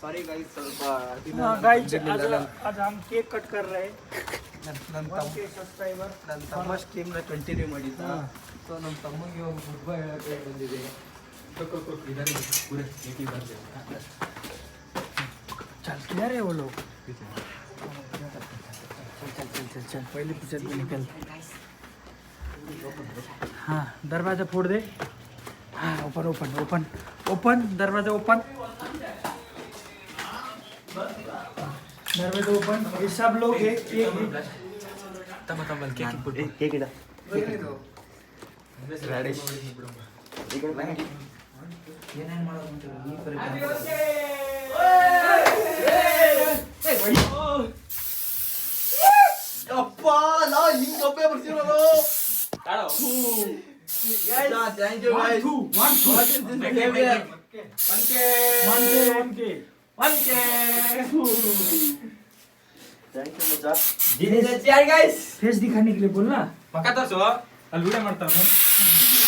Sorry guys ಸ್ವಲ್ಪ guys आज आज हम केक कट कर रहे हैं ನನ್ನ वन ತಮ್ಮ के सब्सक्राइबर ನನ್ನ ತಮ್ಮ ಸ್ಕೀಮ್ನ ಕಂಟಿನ್ಯೂ ಮಾಡಿದ್ದ ಸೊ ನಮ್ಮ ತಮ್ಮಗೆ ಒಂದು ಗುಡ್ ಬೈ ಹೇಳಕ್ಕೆ ಬಂದಿದೆ चल किधर है वो लोग चल चल चल चल चल पहले पिक्चर में निकल हाँ दरवाजा फोड़ दे हाँ ओपन ओपन ओपन ओपन दरवाजा ओपन घर में दो ओपन ये सब लोग एक एक तब तब बल क्या की क्या की दो रेडिश एक मिनट ಏನೇನು ಮಾಡೋದು ಅಂತ ಈ ಪರಿ ಅಪ್ಪ ನಾ ಹಿಂಗ್ ಕಪ್ಪೆ ಬರ್ತಿರೋದು ಥ್ಯಾಂಕ್ ಯು ಒಂದೇ ಥ್ಯಾಂಕ್ ಯು ಫೇಸ್ ಅಲ್ಲಿ ವಿಡಿಯೋ ಮಾಡ್ತಾನು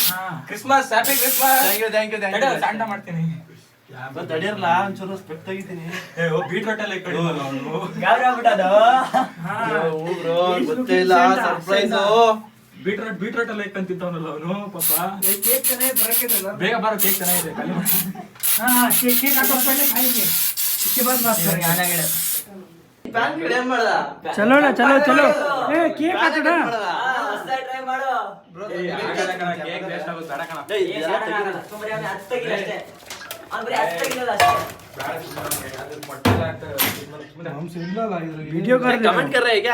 ಹಾ Christmas happy Christmas thank you thank you thank you ಮಾಡ್ತೀನಿ ಸ್ಪೆಕ್ಟ್ ಏ ಓ ಬೀಟ್ ರೊಟ್ಟಲ್ಲ ಈ ಅವನು ಗಾಬ್ರಾ ಬಿಡದ ಹಾ. ಓ ಬ್ರೋ ಗೊತ್ತೇ ಇಲ್ಲ ಸರ್ಪ್ರೈಸ್ ಎಲ್ಲ ಇಕ್ಕಂತಿದ್ದವನಲ್ಲ ಅವನು ಪಾಪ. ಕೇಕ್ ಚೆನ್ನಾಗಿ ಬರಕ್ಕೆ ಬೇಗ ಬರೋ ಕೇಕ್ ಚೆನ್ನಾಗಿದೆ ಹಾ ಕೇಕ್ ಕೇಕ್ ಹಾಕೊಂಡು ಖಾಯಿಗೆ. ಚಲೋ ಚಲೋ ಚಲೋ. ಏ ಕೇಕ್ ಹಾಕಣ ಕಮೆಂಟ್ ಕರ ಈಗ.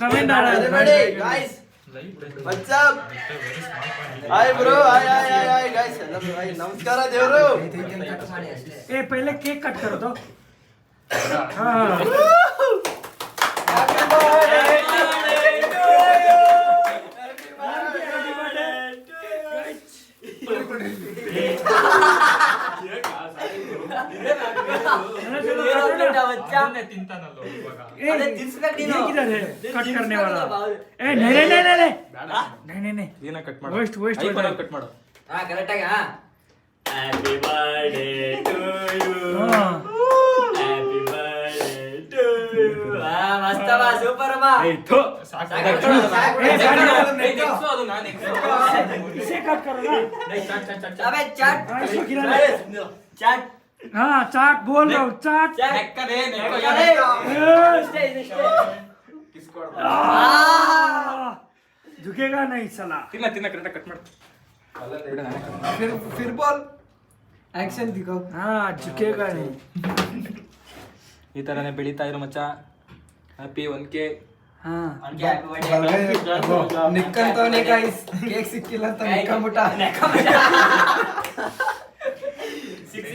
ಕಮೆಂಟ್ ಮಾಡಿ guys hi bro hi hi hi hi guys ಎಲ್ಲರೂ ಹಾಯ್ ನಮಸ್ಕಾರ ದೇವರು ಏ ಪೆಹ್ಲೆ ಕೇಕ್ ಕಟ್ ಕರೋದು Yeah, कट करने वाला ए नहीं नहीं नहीं नहीं नहीं नहीं नहीं ಇದನ್ನ ಕಟ್ ಮಾಡು. Waste, waste, ಐಫೋನ್ ಕಟ್ ಮಾಡು. ಹಾ ಕರೆಕ್ಟ್ ಆಗಿ ಹಾ ಹ್ಯಾಪಿ ಬರ್ಡೇ ಟು ಯು ಹಾ. ಹ್ಯಾಪಿ ಬರ್ಡೇ ಟು ಯು ಆ ಮಸ್ತ ಬಾ ಸೂಪರ್ ಬಾ ಏ, ಥು. ಸಾಕು. ಸಾಕು. ಕಟ್ ಮಾಡು, ಸಾಕು. ಏ, ಸಾಕು. ಏ, next ಅದು ನಾನು. next. इसे कट करो ना ಏ, ಚಾಟ್, ಚಾಟ್, ಚಾಟ್, ಚಾಟ್. अबे चट अरे, सुन लो। चट हाँ चाट बोल रहा हूँ चाट हैक कर रे मेरे को याद है किसको झुकेगा नहीं सला तिना तिना करना कट मार फिर फिर बोल ಆಕ್ಷನ್ ದಿಗೋ ಹಾ ಜುಕೆಗಾಣಿ ಈ ತರನೇ ಬೆಳೀತಾ ಇರೋ ಮಚ್ಚ ಹ್ಯಾಪಿ ಒನ್ ಕೆ ನಿಕ್ಕಂತವನೇ ಗೈಸ್ ಕೇಕ್ ಸಿಕ್ಕಿಲ್ಲ ಅಂತ ನೆಕ್ಕಂಬಿಟ್ಟ ನೆಕ್ಕಂಬಿಟ್ಟ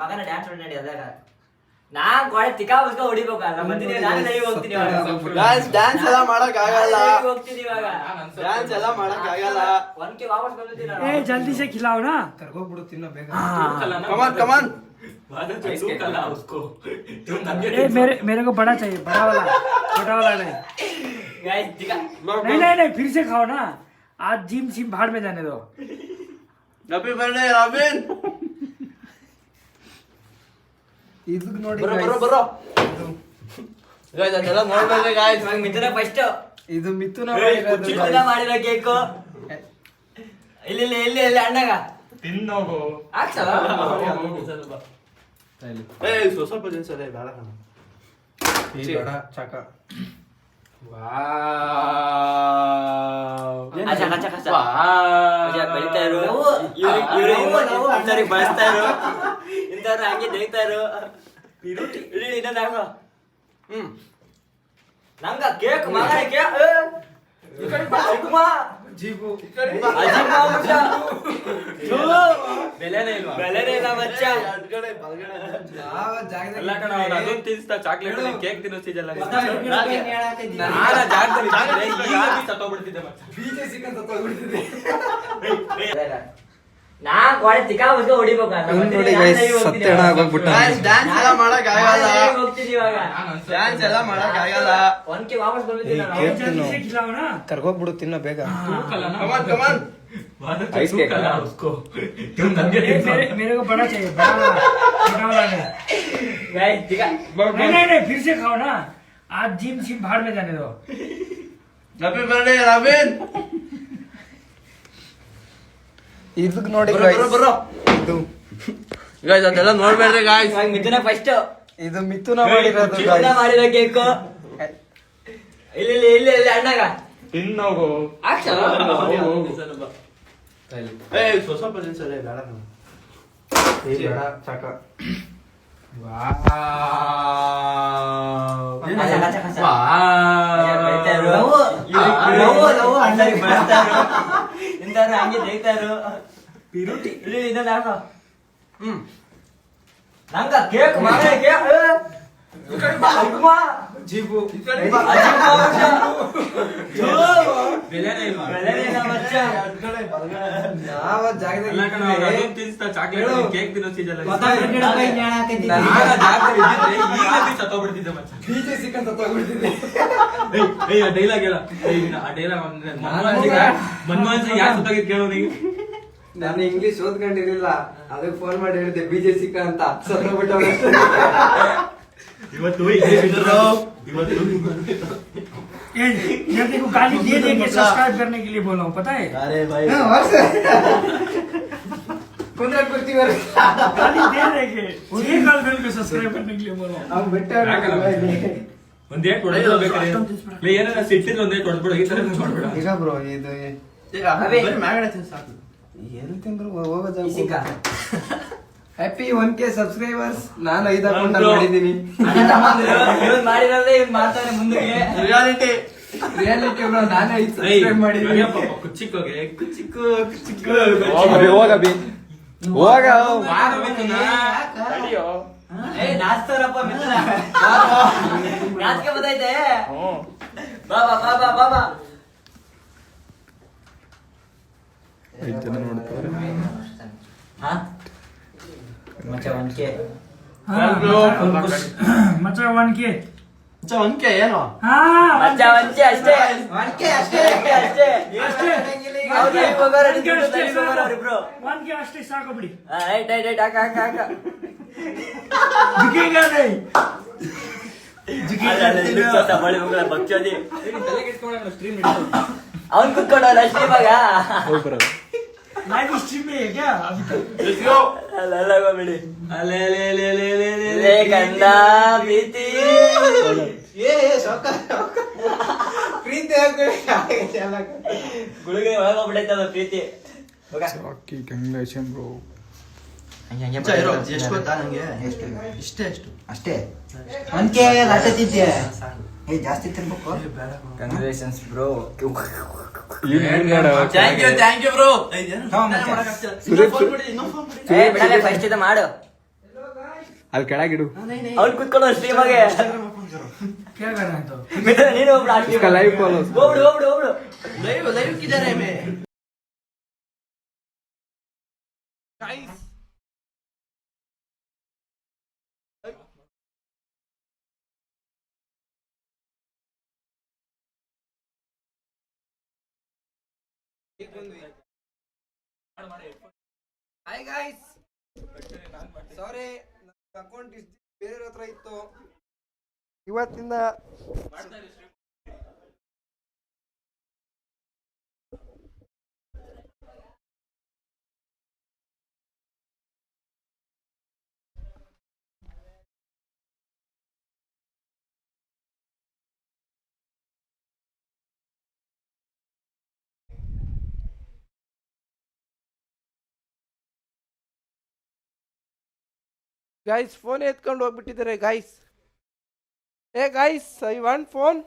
ಮಗನ ಡ್ಯಾನ್ಸ್ ನೋಡಿ ಅದಾಗ ನಾನ್ ಗೋಡೆ ತಿಕ್ಕಾ ಮುಸ್ಕ ಹೊಡಿಬೇಕು ಅಲ್ಲ ಬಂದಿನಿ ನಾನು ಲೈವ್ ಹೋಗ್ತೀನಿ ಇವಾಗ. ಗಾಯ್ಸ್ ಡ್ಯಾನ್ಸ್ ಎಲ್ಲ ಮಾಡಕ್ ಆಗಲ್ಲ ನಾನ್ live ಹೋಗ್ತೀನಿ ಇವಾಗ ಡ್ಯಾನ್ಸ್ ಎಲ್ಲ ಮಾಡಕ್ ಆಗಲ್ಲ ಒನ್ಕೆ ವಾಪಸ್ ಬಂದಿದ್ದೀನಿ ನಾನು. ए जल्दी से खिलाओ ना ಕರ್ಗೋಗ್ಬಿಡು ತಿನ್ನೋ ಬೇಗ हाँ ಕಮಾನ್ ಕಮಾನ್ ए मेरे मेरे को बड़ा चाहिए बड़ा वाला छोटा वाला नहीं Guys, ತಿಕ್ಕಾ. नहीं नहीं नहीं फिर से खाओ ना आज जिम सिम भाड़ में जाने दो ಹ್ಯಾಪಿ ಬರ್ಡೇ ಇದು ನೋಡಿ ಬರೋ ಬರೋ ಬರೋ ಗಾಯ್ಸ್ ಅದೆಲ್ಲ ನೋಡ್ಬೇಕು ಗಾಯ್ಸ್ ಫಸ್ಟ್ ಇದು ಮಿಥುನ ಮಿಥುನ ಮಾಡಿರೋ ಕೇಕು ಇಲ್ಲಿ ಇಲ್ಲಿ ಇಲ್ಲಿ ಇಲ್ಲಿ ಅಣ್ಣಗ ತಿನ್ನೋಗು ಹಾಕ್ಸಲ್ಲ ಸ್ವಲ್ಪ ಅದೇ ಬೇಡ ಈ ಬಳಸ್ತಾ ಇರೋ ಎಲ್ಲರೂ ಹಂಗೆ ದೇಗ್ತಾರು ಕೇಕ್ ಮಗ ಚಾಕ್ಲೇಟ್ ಕೇಕ್ ತಿನ್ನೋ ಸೀಜಲ್ಲ ನಾನ ಜಾಗದಲ್ಲಿ ಈಗ ಮಚ್ಚ ನಾ ಗೋಡೆ ತಿಕ್ಕಾ ಮುಸ್ಕೊ ಹೊಡಿಬೇಕು ಅಂತ. ಇವ್ನ್ ನೋಡಿ ನಾನು guys, ಲೈವ್ ಹೋಗ್ತೀನಿ ಸತ್ಯಣ ಇವಾಗ. ಆಗೋಗ್ಬಿಟ್ಟ. Guys, dance ಎಲ್ಲ ಮಾಡಕ್ ನಾನು ಆಗಲ್ಲ. ಲೈವ್ ಹೋಗ್ತೀನಿ ಇವಾಗ. ಡ್ಯಾನ್ಸ್ ಎಲ್ಲ ಮಾಡಕ್ ಆಗಲ್ಲ ಒಂದ್ಕೆ ವಾಪಸ್ ಬಂದ್ಬಿಡ್ತೀನಿ ನಾನು. ಏ, ಕೇಕ್ ತಿನ್ನು. खिलाओ ಕರ್ಗೋಗ್ಬಿಡು ತಿನ್ನೋ ಬೇಗ ಕಮಾನ್ ಕಮಾನ್ Ice cake. मेरे, मेरे, मेरे को बड़ा चाहिए बड़ा छोटा वाला नहीं Guys, ತಿಕ್ಕಾ. नहीं नहीं नहीं फिर से खाओ ना आज जिम सिम भाड़ में जाने दो ಹ್ಯಾಪಿ ಬರ್ಡೇ ರವೀನ್ ಇದಕ್ ನೋಡಿ ಬರೋ, ಬರೋ, ಬರೋ. ಇದು ಗಾಯ್ಸ್ ಅದೆಲ್ಲ ನೋಡ್ಬೇಡ್ರಿ ಗಾಯ್ಸ್ ಮಿಥುನ ಫಸ್ಟ್ ಇದು ಮಿಥುನ ಮಾಡಿರೋದು ಚಿನ್ನ guys. ಮಾಡಿದ ಕೇಕು ಇಲ್ಲಿ ಇಲ್ಲಿ ಇಲ್ಲಿ? ಇಲ್ಲಿ ಅಣ್ಣಗ ತಿನ್ನೋಗು ಅಕ್ಷರ ಏ ಸ್ವಲ್ಪ ದಿನ ಸರಿ ಬೇಡ. ಏ, ಬೇಡ, ಸಾಕ. ಇಂತಾರು ಹಂಗೆ ತೆಗಿತಾರು ಇಲ್ಲಿ ಇದನ್ನ ಹಾಕೋ ಹ್ಮ್ ನಂಗ ಕೇಕ್ ಮಗ ಕೇಕ್ ಜೀಬು. ಯಾವ ಜಾಗದಲ್ಲಿ ಕೇಕ್ ತಿನ್ನಿಸ್ತಿದ್ದಲ್ಲ ನಾನು- ನಾನ ಜಾಗದಲ್ಲಿ ಇದ್ದಿದ್ರೆ ಈಗ ಬಿ ಸತ್ತೋಗ್ಬಿಡ್ತಿದ್ದೆ ಮತ್ತೆ ಬೀಜ ಸಿಕ್ಕಂತ ತಗೊಂಡ್ಬಿಡ್ತಿದ್ದೆ ಏಯ್ ಆ ಡೈಲಾಗ್ ಹೇಳ. ಏಯ್ ಆ ಡೈಲಾಗ್ ಅಂದ್ರೆ ಮನಮೋಹನ್ ಸಿಂಗ್ ಯಾರು ಸತ್ತೋಗಿದ್ ಕೇಳೋ ನೀವು ನಾನು ಇಂಗ್ಲಿಷ್ ಓದ್ಕೊಂಡಿರ್ಲಿಲ್ಲ. ಅದಕ್ಕೆ ಫೋನ್ ಮಾಡಿ ಹೇಳಿದೆ ಬೀಜ ಸಿಕ್ಕ ಅಂತ. ಸತ್ತೋಗ್ಬಿಟ್ಟು ಇವತ್ತು देखो गाली दे दे के सब्सक्राइब करने के लिए बोला हूँ पता है? अरे भाई। पंद्रह कुर्ती पर गाली दे दे के। ये गर्लफ्रेंड को सब्सक्राइब करने के लिए बोला हूँ। अब बेटर ಒಂದೇ ಕೊಡೆ ಇರಬೇಕಲ್ಲ ಲೇ ಏನಾರ ಸಿಟ್ಟಿದ್ರೆ ಒಂದೇ ಕೊಡ್ಬಿಡು ಈ ತರ ಮಾಡ್ಬೇಡ ಈಗ ಬ್ರೋ ಇದು ಅವೇ ಮಾಡ್ತೀನಿ ಸಾಕು ಹೇಳ್ತೀನಿ ಬ್ರೋ ಹೋಗೋದಾಗ ಹ್ಯಾಪಿ ಒನ್ ಕೆ ಸಬ್ಸ್ಕ್ರೈಬರ್ಸ್ ನಾನು ಐದು ಅಕೌಂಟ್. ಮಾಡಿದ್ದೀನಿ. ಇವ್ನು ಮಾಡಿರೋದೇ ಇವ್ನು ಮಾಡ್ತಾನೆ ಮುಂದಕ್ಕೆ. ರಿಯಾಲಿಟಿ ರಿಯಾಲಿಟಿ ನಾನೇ ಐದು ಸಬ್ಸ್ಕ್ರೈಬ್ ಮಾಡಿದ್ದೀನಿ. ಕುಚ್ಚಿಕ್ಕೋಗೆ ಕುಚ್ಚಿಕ್ಕು ಕುಚ್ಚಿಕ್ಕು ಹೋಗ ಬಿ. ಹೋಗ. ಏ ನಾಚ್ತಾರಪ್ಪ ಮಿತ್ರ. ನಾಚಿಕೆ ಬರ್ತೈತೆ ಬಾ ಬಾ ಬಾ ಬಾ ಬಾ ಬಾ. ಹಾ? ಮಚ್ಚ ಒನ್ಕೆ. ಮಚ್ಚ ಕೆ ಏನು? ಅಷ್ಟೇ. ಅವನ್ ಇವಾಗ लाइव स्ट्रीम में है क्या अभी तक ಅಲ್ಲ ಅಲ್ಲ ಹೋಗ್ಬಿಡಿ ಅಲೆ, ಅಲೆ, ಅಲೆ, ಅಲೆ, ಅಲೆ, ಅಲೆ, ಲೇ ಅಲೆ. ಕಂದ ಪ್ರೀತಿ ಏ ಸೌಕ ಪ್ರೀತಿ ಗುಳಿಗೆ ಒಳಗೋಗ್ಬಿಟ್ಟೈತಲ್ಲ ಪ್ರೀತಿ ಹೋಗ. ಹಂಗೆ ಹಂಗೆ ಎಷ್ಟು ಗೊತ್ತಾ ನಂಗೆ ಇಷ್ಟೇ ಎಷ್ಟು ಅಷ್ಟೇ ಒಂದ್ಕೆ ಲಾಟೆ ತಿಂತೀಯ ಏ ಜಾಸ್ತಿ bro thank you thank you bro first ಮಾಡು. ಅಲ್ಲಿ ಕೆಳಗಿಡು ಅವ್ನು ನೀನು live live live hi guys sorry account ಬೇರೆ ಹತ್ರ ಇತ್ತು. ಇವತ್ತಿಂದ गाइस फ़ोन एंडबिटे guys A guys I one phone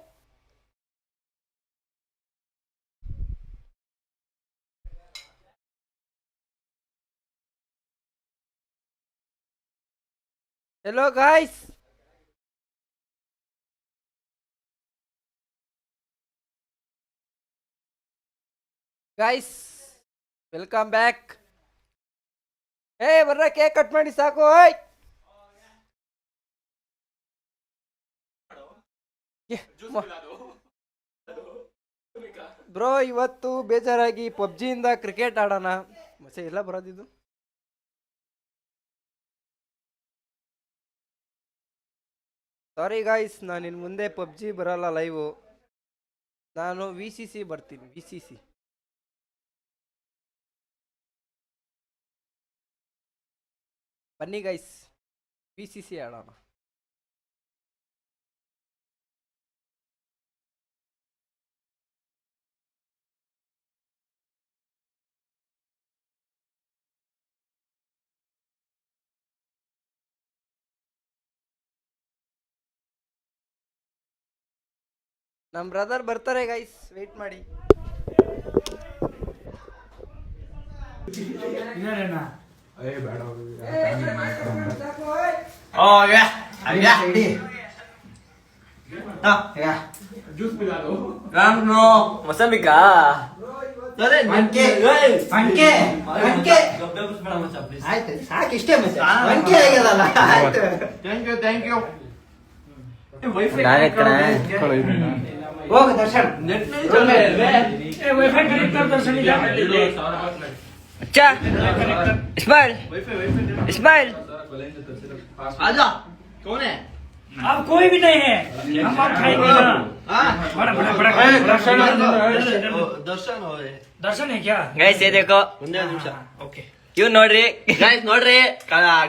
hello guys guys welcome back ए बर्रा केक कट मी साकु ओय ಬ್ರೋ ಇವತ್ತು ಬೇಜಾರಾಗಿ ಪಬ್ಜಿಯಿಂದ ಕ್ರಿಕೆಟ್ ಆಡೋಣ. ಮತ್ತೆ ಎಲ್ಲ ಬರೋದಿದ್ದು ಸಾರಿ ಗಾಯ್ಸ್ ನಾನು ಇನ್ನು ಮುಂದೆ ಪಬ್ಜಿ ಬರಲ್ಲ ಲೈವು. ನಾನು ವಿ ಸಿ ಸಿ ಬರ್ತೀನಿ ವಿ ಸಿ ಸಿ ಬನ್ನಿ ಗೈಸ್ ವಿ ಸಿ ಸಿ ಆಡೋಣ. ನಮ್ಮ ಬ್ರದರ್ ಬರ್ತಾರೆ ಗೈಸ್ ವೇಟ್ ಮಾಡಿ. ಮೊಸಂಬಿಕಾ? ಸಾಕು ಇಷ್ಟೇ ಮತ್ತೆ ಮಂಕೆ ಆಗ್ಯದಲ್ಲ ಆಯ್ತು. ಹೋಗು ದರ್ಶನ್ ಏ, Wi-Fi connect ಮಾಡು ದರ್ಶನ್ ಈಗ. अच्छा इस्माइल इस्माइल अब कोई भी नहीं है हम आप खाएंगे ना बड़ा बड़ा बड़ा दर्शन है क्या ಗೈಸ್ ಏ ದೇಕೋ ओके ಇವ್ ನೋಡ್ರಿ. ಗಾಯ್ಸ್ ನೋಡ್ರಿ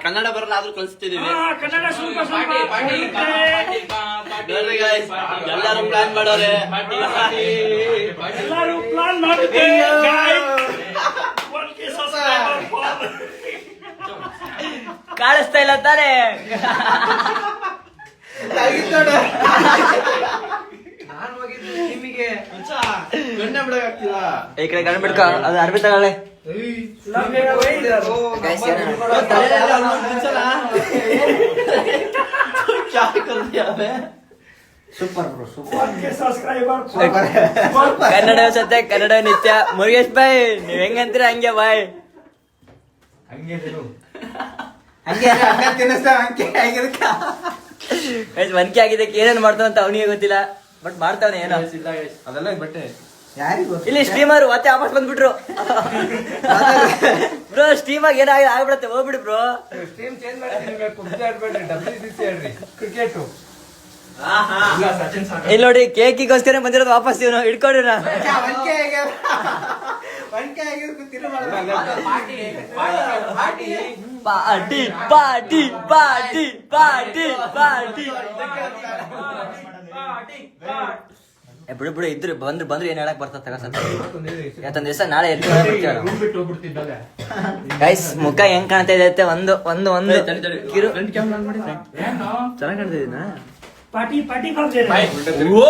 ಕನ್ನಡ ಬರಲ್ಲ ಆದ್ರೂ ಕಲಿಸ್ತಿದೀವಿ ಕನ್ನಡ ಸ್ವಲ್ಪ ಸ್ವಲ್ಪ ನೋಡ್ರಿ ಗಾಯ್ಸ್ ಎಲ್ಲಾರು ಪ್ಲಾನ್ ಮಾಡೋರೆ. ಎಲ್ಲರೂ ಪ್ಲಾನ್ ಮಾಡಿದ್ದೇವೆ guys. One kiss of subscriber ಕಾಣಿಸ್ತಾ ಇಲ್ಲ ತಾನೇ. ನಾನು ಹೋಗಿದ್ದು ನಿಮಗೆ ಗಂಡ ಬಿಡಕ್ಕಾಗ್ತಿಲ್ಲ. ಈ ಕಡೆ ಗಂಡ ಬಿಡ್ಕ ಅದು ಅರ್ಬಿ ತಗೊಳ್ಳೆ. Guys super bro super Kannada ಸತ್ಯ ಕನ್ನಡ ನಿತ್ಯ. ಮುರುಗೇಶ್ ಬಾಯ್ ನೀವ್ ಹೆಂಗಂತೀರ ಹಂಗೆ ಬಾಯ್ ಹಂಗೆ ಹಂಗೆ ತಿನ್ನಿಸ್ತಾ ಹಂಗೆ ಮನ್ಕೆ ಆಗಿದ್ದಕ್ಕೆ. ಏನೇನ್ ಮಾಡ್ತಾನಂತ ಅವನಿಗೆ ಗೊತ್ತಿಲ್ಲ. ಬಟ್ ಮಾಡ್ತಾವನೆ ಏನೋ? ಅದೆಲ್ಲ ಬಟ್ಟೆ ಯಾರಿಗೂ ಇಲ್ಲಿ ಸ್ಟೀಮರ್ ಮತ್ತೆ ವಾಪಸ್ ಬಂದ್ಬಿಟ್ರು. ಬ್ರೋ ಸ್ಟೀಮಾಗ ಏನಾಗಿ ಆಗ್ಬಿಡತ್ತೆ ಹೋಗ್ಬಿಡಿ ಬ್ರೋ. ಸ್ಟೀಮ್ ಚೇಂಜ್ ಮಾಡಿ ಕ್ರಿಕೆಟ್ ಇಲ್ಲಿ ನೋಡಿ ಕೇಕಿಗೋಸ್ಕರ ಬಂದಿರೋದು ವಾಪಸ್ ಇವನು. ಹಿಡ್ಕೊಂಡ್ರಿ ಪಾಟಿ ಪಾಟಿ ಪಾಟಿ ಪಾಟಿ ಪಾಟಿ ತಿರು ಬಿಡು ಬಿಡು ಇದ್ರೆ ಬಂದ್ರೆ ಬಂದ್ರೆ ಏನ್ ಹೇಳಕ್ ಬರ್ತದ ಯಾಕಂದ್ರೆ ದಿವಸ ನಾಳೆ ಗೈಸ್ ಮುಖ ಹೆಂಗ್ ಕಾಣ್ತಾ ಇದೆ ಒಂದು ಒಂದು ಒಂದು ಕಿರು ಚೆನ್ನಾಗಿ ಕಾಣ್ತಾ ಪಾಟಿ ಪಾಟಿ ಓ!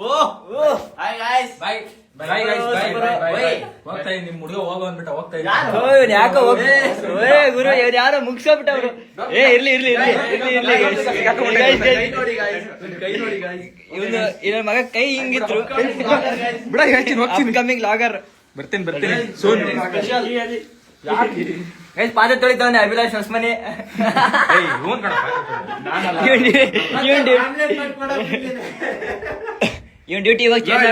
ಓ ಓ. Hi guys bye bye guys bye bye bye ಹೋಗ್ತಾ ಇದ್ದೀನಿ ನಿಮ್ ಹುಡುಗ ಹೋಗೋ ಅಂದ್ಬಿಟ್ಟ ಹೋಗ್ತಾ ಇದ್ದೀನಿ ಓ, ಇವ್ನ್ ಯಾಕೋ ಹೋಗ್- ಓ, ಗುರು ಇವ್ರು ಯಾರೋ ಅವರು ಏ ಇರ್ಲಿ ಇರ್ಲಿ ಇರ್ಲಿ ಇರ್ಲಿ ಇರ್ಲಿ ಇವ್ನು ಇವನ ಮಗ ಕೈ ಹಿಂಗಿದ್ರು ಬಿಡ ಹೇಳ್ತೀನಿ ಹೋಗ್ತೀನಿ ಕಮ್ಮಿಂಗ್ ಲಾಗರ್ ಬರ್ತೀನಿ ಬರ್ತೀನಿ ಸೋನ್ ಗೈಸ್ ಪಾದ ತೊಳಿತಾವನೆ ಅಭಿಲಾಷ್ ಹೊಸ್ಮನಿ ಇವನ್ ಇವನ್ ಇವನ್ ಡ್ಯೂಟಿ ಇವಾಗ change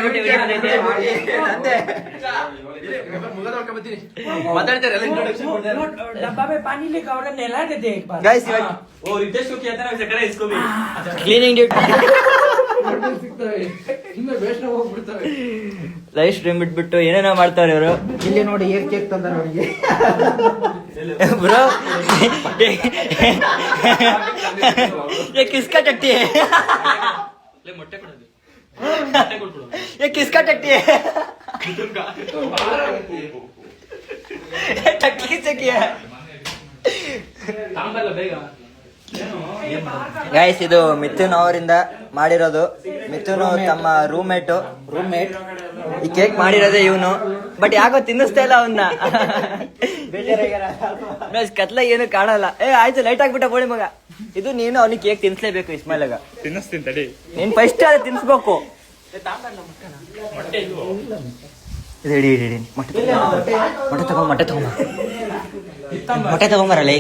cleaning duty live stream ಬಿಟ್ಬಿಟ್ಟು ಏನೇನೋ ಮಾಡ್ತಾರೆ ಇವರು. ಇಲ್ಲಿ ನೋಡಿ ಏರ್ ಕೇಕ್ ತಂದ್ರೆ ಅವರಿಗೆ. ಬ್ರೋ ಕಿಸ್ಕ ಚಟ್ಟಿ ಮೊಟ್ಟೆ ಕೊಡೋದು. ये किसका टट्टी है ये टट्टी किससे किया है ತಾಂಬಲ್ಲ ಬೇಗ ಗೈಸ್ ಇದು ಮಿಥುನ್ ಅವರಿಂದ ಮಾಡಿರೋದು ಮಿಥುನ್ ತಮ್ಮ ರೂಮ್ಮೇಟು ರೂಮ್ಮೇಟ್ ಈ ಕೇಕ್ ಮಾಡಿರೋದೇ ಇವನು ಬಟ್ ಯಾಕೋ ತಿನ್ನಿಸ್ತಾ ಇಲ್ಲ ಅವನ್ನ ಕತ್ಲ ಏನು ಕಾಣಲ್ಲ ಏ ಆಯ್ತು ಲೈಟ್ ಆಗ್ಬಿಟ್ಟ ಬೋಳಿ ಮಗ ಇದು ನೀನು ಅವನಿಗೆ ಕೇಕ್ ತಿನ್ಸ್ಲೇಬೇಕು ಇಸ್ಮಾಯಿಲಾಗ ತಿನ್ನಿಸ್ತೀನಿ ತಡಿ. ನೀನ್ ಫಸ್ಟ್ ಅದು ತಿನ್ಸ್ಬೇಕು. ಇದು ಮೊಟ್ಟೆ ಮೊಟ್ಟೆ ಮೊಟ್ಟೆ ತಗೊಂಬ ಮೊಟ್ಟೆ ತಗೊಂಬರಲ್ಲ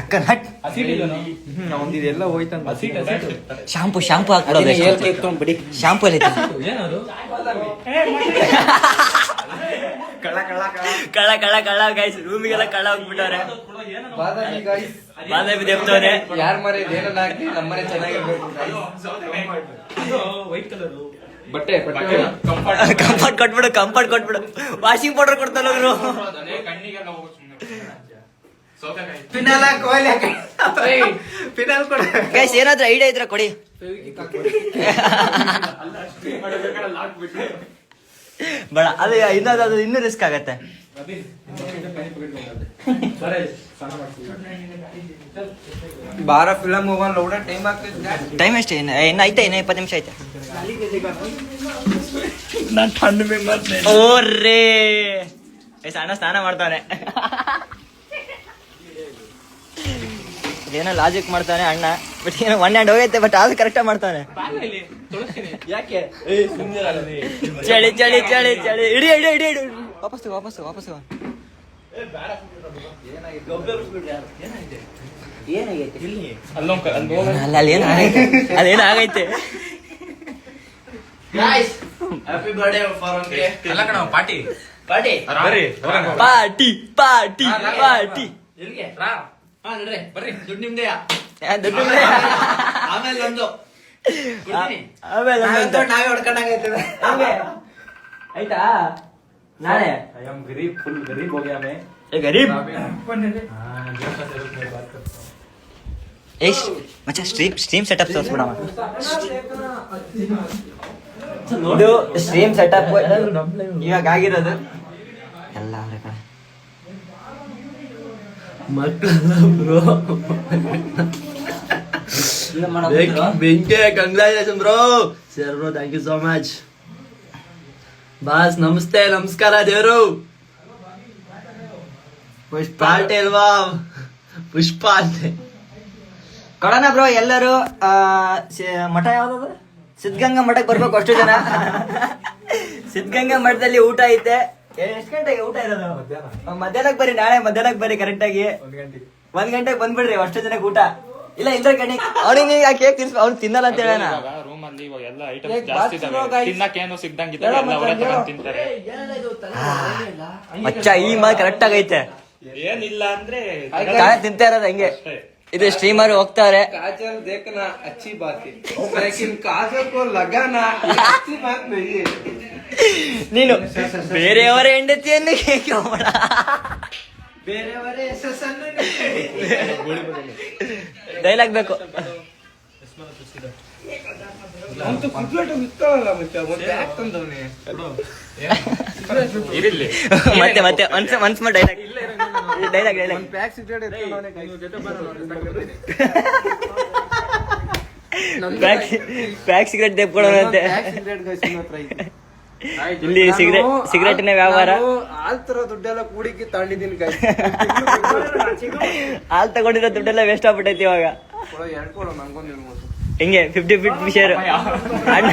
ಅಕ್ಕ. ನಟ್ ಇದೆಲ್ಲ ಹೋಯ್ತಂತ. ಶಾಂಪು ಶಾಂಪು ಹಾಕ್ಬಿಡೋದು ಬಿಡಿ. ಶಾಂಪು ಅಲ್ಲಿ ಏನದು ಕಳ್ಳ ಕಳ್ಳ ಕಳ್ಳ ಗೈಸ್ ರೂಮಿಗೆಲ್ಲ ಕಳ್ಳ ಹೋಗ್ಬಿಟ್ಟವ್ರೆ. ಬಾದಾಮಿ ಗಾಯ್ಸ್ ಬಾದಾಮಿ ದೇವ್ತವ್ರೆ ಯಾರ ಮನೆ ಏನನ್ನ ಹಾಕಿ ನಮ್ಮ ಮನೆ ಚೆನ್ನಾಗಿರ್ಬೇಕು ವೈಟ್ ಕಲರ್ ಬಟ್ಟೆ ಬಟ್ಟೆ. ಕಂಫರ್ಟ್ ಕೊಟ್ಬಿಡು ಕಂಫರ್ಟ್ ಕೊಟ್ಬಿಡು. ವಾಷಿಂಗ್ ಪೌಡರ್ ಕೊಡ್ತಾರ ಅವರು. ಕೊಡ. ಗೈಸ್ ಏನಾದ್ರೂ ಐಡಿಯಾ ಇದ್ರೆ ಕೊಡಿ. ಬೇಡ ಅದು ಇನ್ನೊಂದು ಅದು ಇನ್ನೂ ರಿಸ್ಕ್ ಆಗತ್ತೆ ಬಾರ ಫಿಲಮ್ ಹೋಗೋಣ ಲೌಡ ಟೈಮ್ ಆಗ್ತೈತೆ ಟೈಮ್ ಎಷ್ಟು? ಇನ್ನು ಇನ್ನು ಐತೆ ಇನ್ನು ಇಪ್ಪತ್ತು ನಿಮಿಷ ಐತೆ. ಓರ್ರೇ! ಏ ಸಣ್ಣ ಸ್ನಾನ ಮಾಡ್ತಾನೆ ಏನೋ ಲಾಜಿಕ್ ಮಾಡ್ತಾನೆ ಅಣ್ಣ. ಬಟ್ ಏನೋ ಒನ್ ಹ್ಯಾಂಡ್ ಹೋಗೈತೆ ಬಟ್ ಅದು ಕರೆಕ್ಟಾಗಿ ಮಾಡ್ತಾನೆ ಯಾಕೆ? ಚಳಿ ಚಳಿ ಚಳಿ ಚಳಿ. ಇಡಿ ಇಡಿ ಇಡಿ ಇಡಿ. ವಾಪಸ್ ತಗೋ, ವಾಪಸ್ ತಗೋ, ವಾಪಸ್ ತಗೋ. ಆಗೈತೆ? ಹ್ಯಾಪಿ ಬರ್ಡೇ ಕಣ party. Party? Party party party. ಹಾ ನಡ್ರಿ ಬರ್ರಿ ದುಡ್ಡು ನಿಮ್ದೇ ದುಡ್ಡು ಆಮೇಲೆ ಒಂದು. ಆಮೇಲೆ ನಾವೇ ಹೊಡ್ಕೊಂಡಾಗೈತದೆ ಆಯ್ತಾ? ನಾಳೆ? ಐ ಆಮ್ ಗರೀಬ್ ಫುಲ್ ಗರೀಬ್ ಹೋಗ್ಯಾ ಮೇ ಏ ಗರೀಬ್? ಏ ಮಚ್ಚ ಸ್ಟ್ರೀಮ್ ಸ್ಟ್ರೀಮ್ ಸೆಟಪ್ ತೋರಿಸ್ಬಿಡಮ್ಮ ಇದು ಸ್ಟ್ರೀಮ್ ಸೆಟಪ್ ಇವಾಗ ಆಗಿರೋದು? ಎಲ್ಲ ಅವ್ರ ಕಡೆ. ಕಣೆ. ಬೆಂಕಿ congratulation bro sir bro thank you so much boss ನಮಸ್ತೆ ನಮಸ್ಕಾರ ದೇವರು. ಪುಷ್ಪ ಅಲ್ವಾ? ಪುಷ್ಪ ಅಂತೆ ಕೊಡೋಣ ಬ್ರೋ ಎಲ್ಲರೂ ಮಠ ಯಾವ್ದದು? ಸಿದ್ಧಗಂಗಾ ಮಠಕ್ಕೆ ಬರ್ಬೇಕು ಅಷ್ಟು ಜನ. ಸಿದ್ಧಗಂಗಾ ಮಠದಲ್ಲಿ ಊಟ ಐತೆ. ಎಷ್ಟು ಗಂಟೆಗೆ ಊಟ ಇರೋದು ಮಧ್ಯಾಹ್ನಕ್ಕೆ ಬರ್ರಿ ನಾಳೆ ಮಧ್ಯಾಹ್ನಕ್ಕೆ ಬರ್ರಿ ಕರೆಕ್ಟ್ ಆಗಿ. ಒಂದ್ ಗಂಟೆಗೆ. ಬಂದ್ಬಿಡ್ರಿ ಅಷ್ಟು ಜನಕ್ಕೆ ಊಟ. ಇಲ್ಲ ಇಂದ್ರ ಗಣಿ ಅವನಿಗೆ ಆ ಕೇಕ್ ತಿನ್ಸ್ ಅವ್ನು ತಿನ್ನಲ್ಲ ಅಂತ ಹೇಳೋಣ. ರೂಮ್ ಅಲ್ಲಿ ಇವಾಗ ಎಲ್ಲ ಐಟಮ್ಸ್ ಜಾಸ್ತಿ ಇದಾವೆ. ತಿನ್ನಕ್ಕೇನು ಸಿಗ್ದಂಗಿದ್ರೆ ಎಲ್ಲ ಅವರೇ ತಗೊಂಡ್ ತಿಂತಾರೆ. ಮಚ್ಚ ಈ ಮಾತು ಕರೆಕ್ಟ್ ಆಗೈತೆ. ಏನಿಲ್ಲ ಅಂದ್ರೆ ತಿಂತಾ ಇರೋದು ಹಂಗೆ. ಇದು ಸ್ಟ್ರೀಮರ್ ಹೋಗ್ತಾರೆ काजल देखना अच्छी बात है लेकिन काजल को लगाना ये अच्छी बात नहीं है ನೀನು ಬೇರೆಯವರ ಹೆಂಡತಿಯನ್ನು ಕೇಕ್ ಹೋಗೋಣ ಬೇರೆಯವರೇ ಸಸನ್ನು ಡೈಲಾಗ್ ಬೇಕು ಅಂತೂ ಬಿತ್ತಲ್ಲ ಮತ್ತೆ ತಂದವನೇ. ಮತ್ತೆ dialogue dialogue dialogue bag cigarette ಎತ್ಕೊಂಡವನೇ pack pack cigarette ಇಲ್ಲಿ ಸಿಗರೆಟ್ ಸಿಗರೆಟಿನ ವ್ಯವಹಾರ. ಹಾಲ್ ತರ ದುಡ್ಡೆಲ್ಲ ಕೂಡಿಕ್ಕೆ ತಗೊಂಡಿದ್ದೀನಿ ಗೈಸ್ ಹಾಲ್ ತಗೊಂಡಿರೋ ದುಡ್ಡೆಲ್ಲ ವೇಸ್ಟ್ ಆಗ್ಬಿಟ್ಟೈತಿ ಇವಾಗ. ಹೇಳ್ಕೊಳ್ಳೋ ಎರಡು ಕೊಡೋ ನಂಗೊಂದು ಇರ್ಬೋದು. ಹೆಂಗೆ? ಫಿಫ್ಟಿ ಫಿಫ್ಟ್ ಶೇರ್ ಅಣ್ಣ.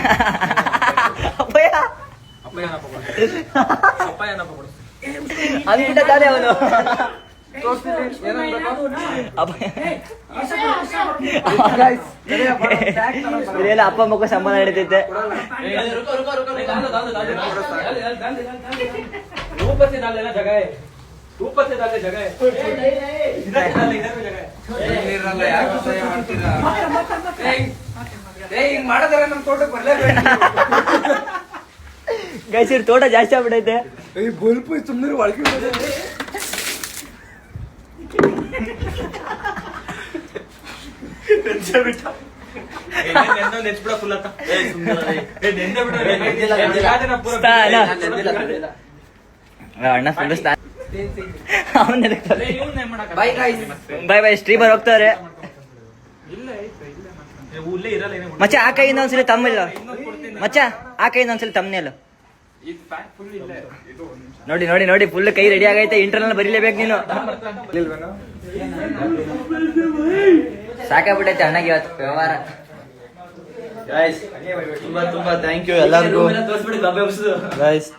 ಅಪ್ಪಯ್ಯ? ಅಂದ್ಬಿಟ್ಟ ತಾನೇ ಅವನು. ಇದೆಲ್ಲ ಅಪ್ಪ ಮಕ್ಕ ಸಂಬಂಧ ನಡೀತೈತೆ. ಜಗ ಜಗ ನೀರಲ್ಲ ಹಿಂಗ್ ನಮ್ಮ ತೋಟಕ್ಕೆ ತೋಟ ಜಾಸ್ತಿ ಆಗ್ಬಿಟ್ಟೈತೆ ಬಲ್ಪು ಬುಲ್ಪು ಸುಮ್ಮನೆ ಒಳಗೆ ಅಣ್ಣ. ಫುಲ್ ಬಾಯ್ ಬಾಯ್ ಬಾಯ್ ಸ್ಟ್ರೀಮರ್ ಹೋಗ್ತಾರೆ ಉಲ್ಲೇ ಇರಲ್ಲ ಏನೇ ಮಚ್ಚ ಆ ಕೈಯಿಂದ ಒಂದ್ಸಲಿ ತಮ್ಮಿಲ್ಲ ಮಚ್ಚ ಆ ಕೈಯಿಂದ ಒಂದ್ಸಲಿ ತಮ್ಮನೇಲು ನೋಡಿ ನೋಡಿ ನೋಡಿ ಫುಲ್ ಕೈ ರೆಡಿ ಆಗೈತೆ. ಇಂಟರ್ನಲ್ ಬರೀಲೇಬೇಕು ನೀನು. ಸಾಕಾಗ್ಬಿಟ್ಟೈತೆ ಅಣ್ಣಗೆ ಇವತ್ತು ವ್ಯವಹಾರ. ತುಂಬಾ ತುಂಬಾ ಥ್ಯಾಂಕ್ ಯು ಎಲ್ಲರಿಗೂ.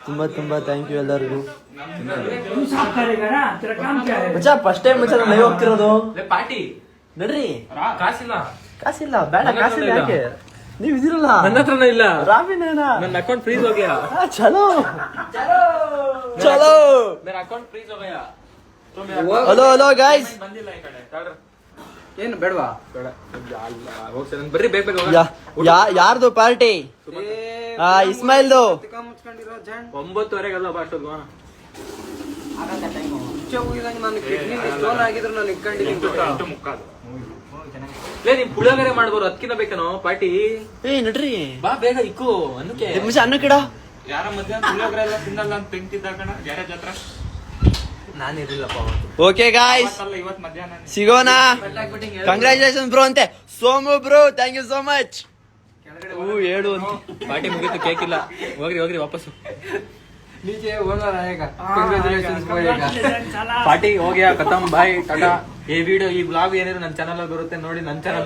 ತುಂಬಾ ತುಂಬಾ ಥ್ಯಾಂಕ್ ಯು ಎಲ್ಲರಿಗೂ. ಮಚ್ಚಾ ಫಸ್ಟ್ ಟೈಮ್ ಮಚ್ಚಾ ಲೈವ್ ಹೋಗ್ತಿರೋದು. ಪಾರ್ಟಿ. ನಡ್ರಿ. ಕಾಸಿಲ್ಲ. ಕಾಸಿಲ್ಲ ಬೇಡ ಕಾಸಿಲ್ಲ ಯಾಕೆ? ನೀವ್ ಇದಿರಲ್ಲ ನನ್ನ ಹತ್ರನ ಇಲ್ಲ. ರಾಮಿನ ನನ್ನ ಅಕೌಂಟ್ ಫ್ರೀಸ್ ಹೋಗ್ಯಾ? ಚಲೋ. ಚಲೋ. ಮೇರ ಅಕೌಂಟ್ ಫ್ರೀಸ್ ಹೋಗ್ಯಾ? ಹಲೋ ಹಲೋ ಗಾಯ್ಸ್ ಬಂದಿಲ್ಲ ಈ ಕಡೆ. ಏನು ಬೇಡವಾ? ಬೇಡ. ಹೋಗ್ತೀನಿ ಬರ್ರಿ ಬೇಗ ಬೇಗ ಯಾ ಯಾರ್ದು ಪಾರ್ಟಿ ಇಸ್ಮಾಯಿಲ್ದು. ಒಂಬತ್ತುವರೆಗೆಲ್ಲ ಬಾಟೋದು ಅಷ್ಟೊತ್ತಿಗೆ ಹೋಗೋಣ. ಮುಂಚೆ ಹೋಗಿದಂಗೆ ನಾನು ಕಿಡ್ನಿ ಸ್ಟೋನ್ ಆಗಿದ್ರು ನಾನು ಇಟ್ಕೊಂಡಿದ್ದೀನಿ ಎಂಟು ಮುಕ್ಕಾಲು. ಲೇ ನಿಮ್ ಪುಳಿಯೋಗರೆ ಮಾಡ್ಬೋದು ಅದಕ್ಕಿಂತ ಬೇಕೇನೋ ಪಾರ್ಟಿ. ಏ ನಡ್ರಿ. ಬಾ ಬೇಗ ಇಕ್ಕು ಅನ್ನಕ್ಕೆ. ಮುಂಚೆ ಅನ್ನ ಕಿಡ? ಯಾರ ಮಧ್ಯಾಹ್ನ ಪುಳಿಯೋಗರೆ ಎಲ್ಲ ತಿನ್ನಲ್ಲ ಅಂತ ತೆಗ್ತಿದ್ದ ಕಣ ಗ್ಯಾರೇಜ್ ಹತ್ರ? ನಾನು ಇರ್ಲಿಲ್ಲಪ್ಪ ಓಕೆ ಗಾಯ್ಸ್ ಮಧ್ಯಾಹ್ನ ಸಿಗೋಣ. ಕಂಗ್ರಾಚುಲೇಷನ್ ಬ್ರೋ ಅಂತೆ. Somu bro thank you so much ಹೂ ಹೇಳು ಅಂತ. ಪಾರ್ಟಿ ಮುಗೀತು ಕೇಕ್ ಇಲ್ಲ. ಹೋಗ್ರಿ ಹೋಗ್ರಿ ವಾಪಸ್ಸು. ನೀಚೆ ಓನರ್ ಆಯೇಗ. ಕಂಗ್ರಾಚುಲೇಷನ್ಸ್ साला ಪಾರ್ಟಿ ಹೋಗ್ಯಾ ಖತಮ್ ಬಾಯ್ ಟಾಟಾ. ಈ ವಿಡಿಯೋ ಈ ಬ್ಲಾಗ್ ಏನಿದ್ರು ನನ್ನ ಚಾನಲ್ ಬರುತ್ತೆ ನೋಡಿ ನನ್ನ ಚಾನಲ್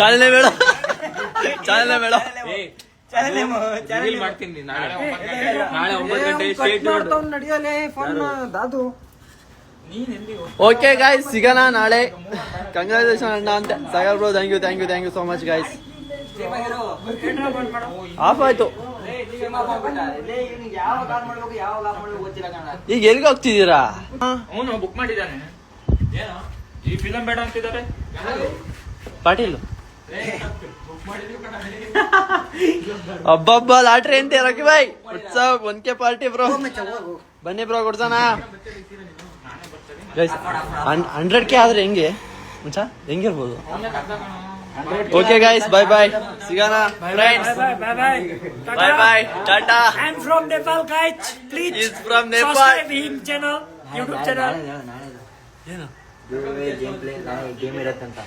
ಚಾಲನೆ ಬೇಡ ಚಾಲನೆ ಬೇಡ ಮಾಡ್ತೀನಿ ನಾಳೆ. ನಾಳೆ ಒಂಬತ್ತು ಗಂಟೆ ಸ್ಟೇಟ್ ನಡಿಯೋಲೆ ಫೋನ್ ದಾದು. ಓಕೆ ಗಾಯ್ಸ್ ಸಿಗೋಣ ನಾಳೆ. ಕಂಗ್ರಾಚುಲೇಷನ್ ಅಣ್ಣ ಅಂತ. Sagar bro thank you thank you thank you so much guys off ಆಯ್ತು. ಈಗ ಎಲ್ಲಿಗೆ ಹೋಗ್ತಿದ್ದೀರಾ? ಅವನು ಬುಕ್ ಮಾಡಿದ್ದಾನೆ. ಏನು? ಈ ಫಿಲಂ ಬೇಡ ಅಂತಿದ್ದಾರೆ. ಪಾಟೀಲ್. ಅಬ್ಬಬ್ಬ ಲಾಟ್ರಿ ಅಂತ ರಕಿ ಬಾಯ್ WhatsApp one K party bro ಬನ್ನಿ ಬ್ರೋ ಕೊಡ್ಸೋಣ. ಹಂಡ್ರೆಡ್ ಕೆ ಆದ್ರೆ ಹೆಂಗೆ? ಮುಚ್ಚ ಹೆಂಗಿರ್ಬೋದು? ಓಕೆ ಗೈಸ್ ಬೈ ಬೈ ಸಿಗೋಣ friends bye bye bye bye tata I am from Nepal guys please is from Nepal him channel YouTube channel ಏನು? Game play game ಇರತ್ತಂತ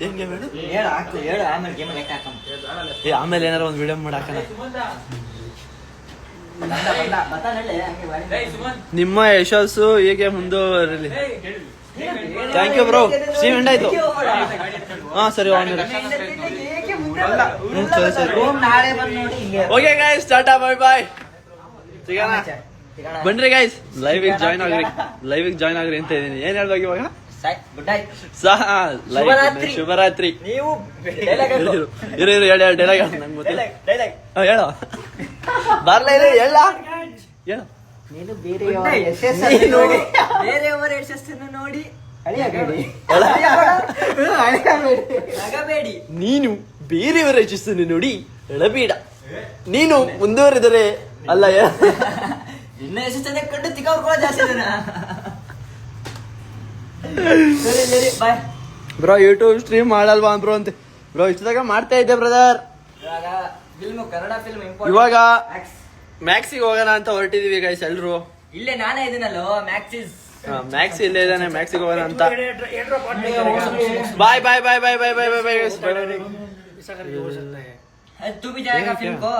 ಏನ್ ಗೇಮ್ ಹೇಳು? ಹೇಳು ಹಾಕು ಹೇಳು ಆಮೇಲೆ ಗೇಮ್ ಲೆಕ್ಕ ಹಾಕಂತ ಏ ಆಮೇಲೆ ಏನಾರ ಒಂದು ವಿಡಿಯೋ ಮಾಡಿ ಹಾಕಣ. ನಿಮ್ಮ ಯಶಸ್ಸು ಹೀಗೆ ಮುಂದುವರಿಲಿ? ಥ್ಯಾಂಕ್ ಯು ಬ್ರೋ ಸಿ ಆಯ್ತು ಹಾ ಸರಿ ಆನ್ ಹ್ಮ್ ಸರಿ ಸರಿ. ಓಕೆ ಗೈಸ್ ಟಾಟಾ ಬೈ ಬಾಯ್ ಸಿಗೋಣ? ಬನ್ರಿ ಗೈಸ್ ಲೈವಿಗೆ ಜಾಯ್ನ್ ಆಗ್ರಿ. ಲೈವಿಗೆ ಜಾಯ್ನ್ ಆಗ್ರಿ ಅಂತ ಇದೀನಿ ಏನ್ ಹೇಳ್ದಾಗ ಇವಾಗ? ಶುಭರಾತ್ರಿ. ನೀವು ಇರು ಇರು ಹೇಳ ಡೈಲಾಗ್ ನಂಗೆ ಗೊತ್ತಿಲ್ಲ. ಹೇಳು. ಬರ್ಲ ಹೇಳ ಹೇಳು. ನೀನು ಬೇರೆ ಬೇರೆಯವರ ಯಶಸ್ಸನ್ನು ನೋಡಿ. ಅಳಿಯಬೇಡಿ ನಗಬೇಡಿ ನೀನು ಬೇರೆಯವರ ಯಶಸ್ಸನ್ನು ನೋಡಿ ಅಳಬೇಡ ನೀನು ಮುಂದುವರೆದರೆ ಅಲ್ಲ ನಿನ್ನ ಯಶಸ್ಸನ್ನೇ ಕಂಡು ತಿಕ್ಕವ್ರು ಕೂಡ ಜಾಸ್ತಿ ಸರಿ ಸರಿ ಬಾಯ್ ಬ್ರೋ ಯೂಟ್ಯೂಬ್ ಸ್ಟ್ರೀಮ್ ಮಾಡಲ್ವಾ ಬ್ರೋ ಅಂತ. ಬ್ರೋ ಇಷ್ಟದಾಗ ಮಾಡ್ತಾ ಇದ್ದೆ ಬ್ರದರ್ ಇವಾಗ ಫಿಲ್ಮ್ ಕನ್ನಡ ಫಿಲ್ಮ್ ಇಂಪಾರ್ಟೆಂಟ್ ಇವಾಗ ಮ್ಯಾಕ್ಸಿಗೆ ಹೋಗೋಣ ಅಂತ ಹೊರಟಿದೀವಿ ಗೈಸ್ ಎಲ್ರು. ಇಲ್ಲೇ ನಾನೇ ಇದೀನಲ್ಲೋ ಮ್ಯಾಕ್ಸಿಸ್ మ్యాక్సీ లేదనే maxi కావాలంతా bye bye bye bye bye bye bye bye तू भी जाएगा फिल्म को